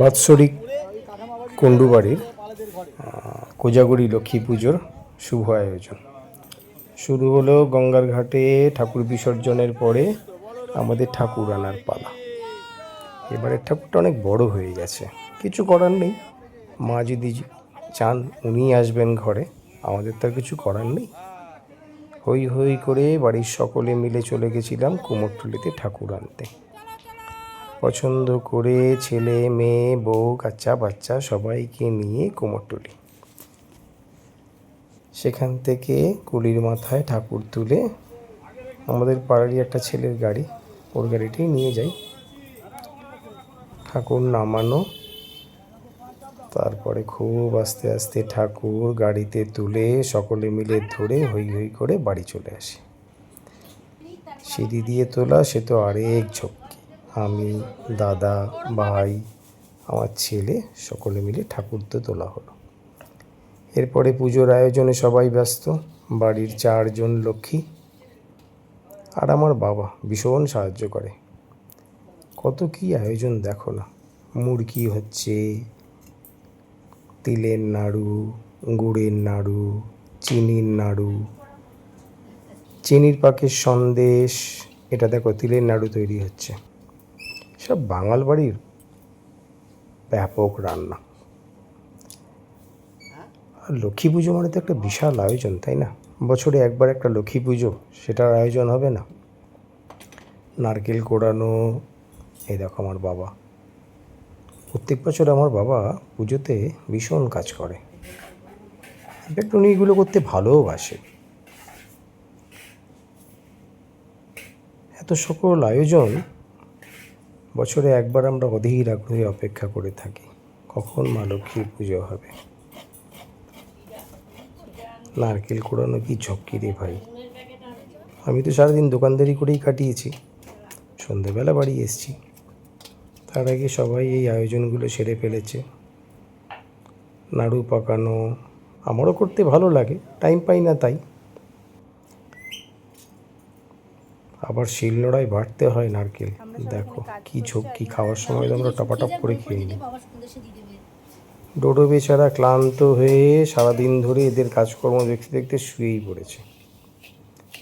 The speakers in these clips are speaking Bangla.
বাৎসরিক কুণ্ডুবাড়ির কোজাগরি লক্ষ্মী পুজোর শুভ আয়োজন। শুরু হলো গঙ্গার ঘাটে ঠাকুর বিসর্জনের পরে আমাদের ঠাকুর আনার পালা। এবারের ঠাকুরটা অনেক বড় হয়ে গেছে। কিছু করার নেই। মা যদি চান উনি আসবেন ঘরে। আমাদের তো আর কিছু করার নেই। হই হই করে বাড়ির সকলে মিলে চলে গেছিলাম কুমোরটুলিতে ঠাকুর আনতে। পছন্দ করে ছেলে, মেয়ে, বউ, কাচ্চা বাচ্চা সবাইকে নিয়ে কুমোরটুলি সেখান থেকে কুলির মাথায় ঠাকুর তুলে আমাদের পাড়ারই একটা ছেলের গাড়ি, ওর গাড়িটাই নিয়ে যাই। ঠাকুর নামানো, তারপরে খুব আস্তে আস্তে ঠাকুর গাড়িতে তুলে সকলে মিলে ধরে হই হই করে বাড়ি চলে আসি। সিঁড়ি দিয়ে তোলা, সে তো আরেক ঝক্কি আমি, দাদা, ভাই, আমার ছেলে সকলে মিলে ঠাকুর তো তোলা হলো। এরপরে পুজোর আয়োজনে সবাই ব্যস্ত, বাড়ির চারজন লক্ষ্মী আর আমার বাবা ভীষণ সাহায্য করে। কত কি আয়োজন দেখো না, মুরগি হচ্ছে, তিলের নাড়ু, গুড়ের নাড়ু, চিনির নাড়ু, চিনির পাকের সন্দেশ, এটা দেখো তিলের নাড়ু তৈরি হচ্ছে। সব বাঙাল বাড়ির ব্যাপক রান্না। আর লক্ষ্মী পুজো মানে তো একটা বিশাল আয়োজন, তাই না? বছরে একবার একটা লক্ষ্মী পুজো, সেটার আয়োজন হবে না? নারকেল কোড়ানো, এই দেখো আমার বাবা। প্রত্যেক বছর আমার বাবা পুজোতে ভীষণ কাজ করে। ইনফ্যাক্ট উনি এগুলো করতে ভালোবাসে এত সকল আয়োজন বছরে একবার আমরা অধীর আগ্রহে অপেক্ষা করে থাকি। কখন মা লক্ষ্মীর পুজো হবে? নারকেল কোড়ানো কি ঝক্কি রে ভাই? আমি তো সারাদিন দোকানদারি করেই কাটিয়েছি। সন্ধেবেলা বাড়ি এসেছি। তার আগে সবাই এই আয়োজনগুলো সেরে ফেলেছে। নাড়ু পাকানো, আমারও করতে ভালো লাগে, টাইম পাই না তাই। আবার শিলনোড়ায় বাটতে হয় নারকেল। দেখো কি ঝক্কি খাওয়ার সময় তো আমরা টপাটপ করে খেয়ে নিই। ডোডো বেচারা ক্লান্ত হয়ে সারাদিন ধরে এদের কাজকর্ম দেখতে দেখতে শুয়েই পড়েছে।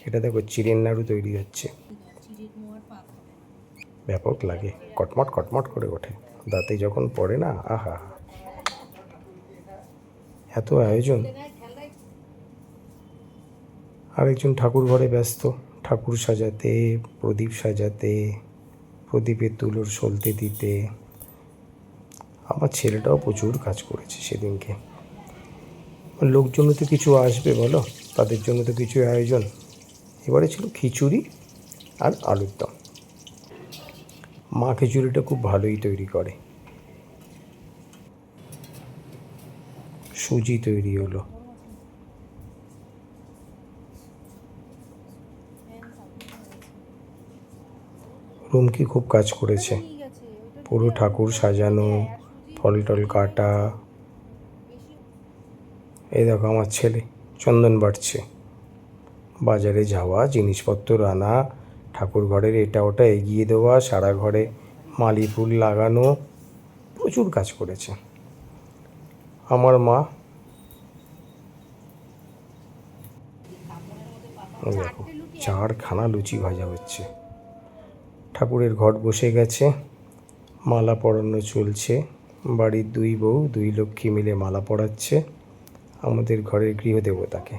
এটা দেখো চিড়ের নাড়ু তৈরি হচ্ছে। ব্যাপক লাগে কটমট কটমট করে ওঠে। দাঁতে যখন পড়ে না আহা। এত আয়োজন। আরেকজন ঠাকুর ঘরে ব্যস্ত। ঠাকুর সাজাতে, প্রদীপ সাজাতে প্রদীপের তুলোর সলতে দিতে। আমার ছেলেটাও প্রচুর কাজ করেছে সেদিনকে। লোকজন তো কিছু আসবে বলো? তাদের জন্য তো কিছু আয়োজন। এবারে ছিল খিচুড়ি আর আলুর দম। মা খিচুড়িটা খুব ভালোই তৈরি করে। সুজি তৈরি হলো। রুমকি খুব কাজ করেছে। পুরো ঠাকুর সাজানো ফল টল কাটা। এই দেখো আমার ছেলে, চন্দন বাড়ছে। বাজারে যাওয়া, জিনিসপত্র আনা, ঠাকুর ঘরের এটা ওটা এগিয়ে দেওয়া, সারা ঘরে মালি ফুল লাগানো, প্রচুর কাজ করেছে। আমার মা দেখো, চারখানা লুচি ভাজা হচ্ছে। ঠাকুরের ঘট বসে গেছে, মালা পরানো চলছে। বাড়ির দুই বউ, দুই লক্ষ্মী মিলে মালা পরাচ্ছে আমাদের ঘরের গৃহদেবতাকে।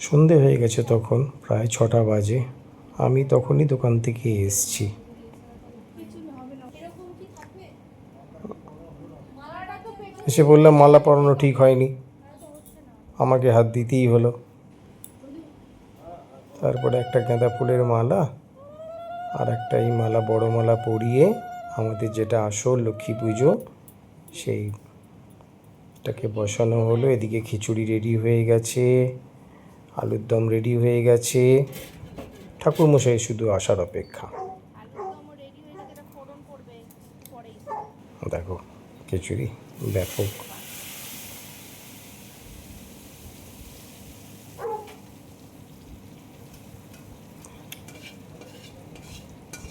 সন্ধে হয়ে গেছে তখন, প্রায় ছটা বাজে। আমি তখনই দোকান থেকে এসছি। এসে বললাম মালা পরানো ঠিক হয়নি। আমাকে হাত দিতেই হলো। তারপরে একটা গাঁদা ফুলের মালা আর একটা এই মালা বড় মালা পরিয়ে আমাদের যেটা আসল লক্ষ্মী পুজো সেইটাকে বসানো হলো। এদিকে খিচুড়ি রেডি হয়ে গেছে আলুর দম রেডি হয়ে গেছে। ঠাকুরমশাই শুধু আসার অপেক্ষা। দেখো খিচুড়ি। ব্যাপক।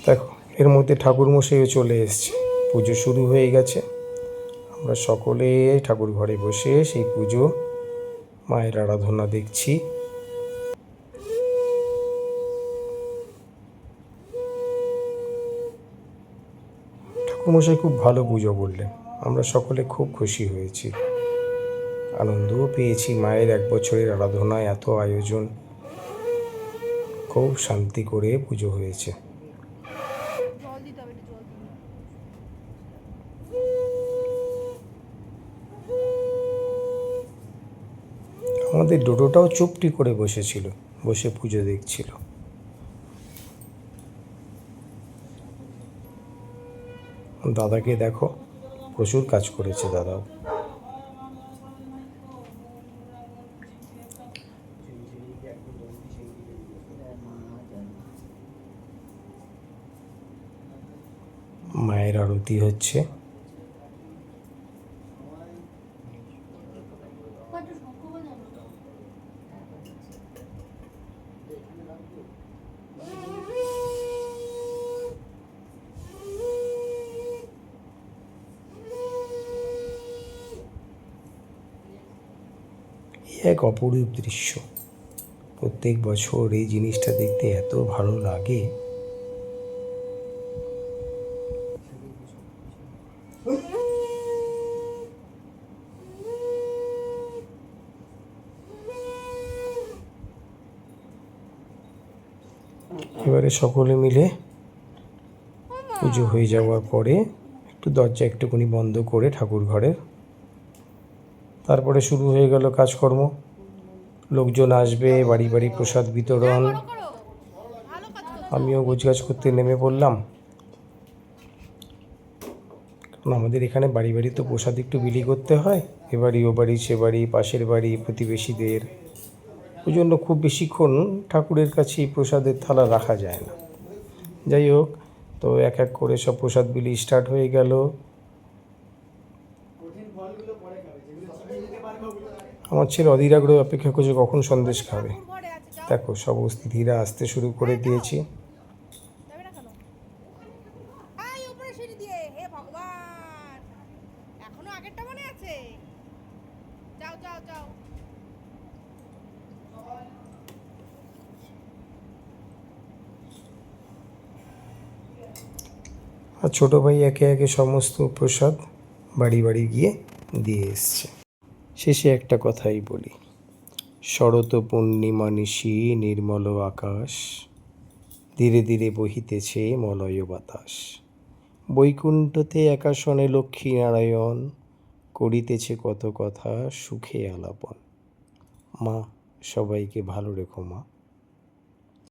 দেখো, এর মধ্যে ঠাকুরমশাইও চলে এসছে। পুজো শুরু হয়ে গেছে। আমরা সকলে ঠাকুর ঘরে বসে সেই পুজো, মায়ের আরাধনা দেখছি। ঠাকুরমশাই খুব ভালো পুজো বললেন আমরা সকলে খুব খুশি হয়েছি। আনন্দও পেয়েছি মায়ের এক বছরের আরাধনায় এত আয়োজন। খুব শান্তি করে পুজো হয়েছে। আমাদের ডোডোটাও চুপটি করে বসেছিল, বসে পুজো দেখছিল। দাদাকে দেখো প্রচুর কাজ করেছে দাদাও। মায়ের আরতি হচ্ছে। এক অপরূপ দৃশ্য। প্রত্যেক বছর এই জিনিসটা দেখতে এত ভালো লাগে। এবারে সকলে মিলে পুজো হয়ে যাওয়ার পরে একটু দরজা একটুখানি বন্ধ করে ঠাকুর ঘরের তারপরে শুরু হয়ে গেল কাজকর্ম। লোকজন আসবে, বাড়ি বাড়ি প্রসাদ বিতরণ। আমিও গোছগাছ করতে নেমে পড়লাম। কারণ আমাদের এখানে বাড়ি বাড়ি তো প্রসাদ একটু বিলি করতে হয়। এ বাড়ি, ও বাড়ি, সে বাড়ি, পাশের বাড়ি, প্রতিবেশীদের। ওই জন্য খুব বেশিক্ষণ ঠাকুরের কাছে প্রসাদের থালা রাখা যায় না। যাই হোক, তো এক এক করে সব প্রসাদ বিলি স্টার্ট হয়ে গেল। আমার ছেলে অধীর আগ্রহ অপেক্ষা করছে কখন সন্দেশ খাবে। দেখো সব অতিথিরা আসতে শুরু করে দিয়েছি। আর ছোট ভাই একে একে সমস্ত প্রসাদ বাড়ি বাড়ি গিয়ে দিয়ে এসছে। শেষে একটা কথাই বলি। শরৎ পূর্ণিমা নিশি নির্মল আকাশ, ধীরে ধীরে বহিতেছে মলয় বাতাস। বৈকুণ্ঠতে একাশনে লক্ষ্মী নারায়ণ, করিতেছে কত কথা সুখে আলাপন। মা, সবাইকে ভালো রেখো মা।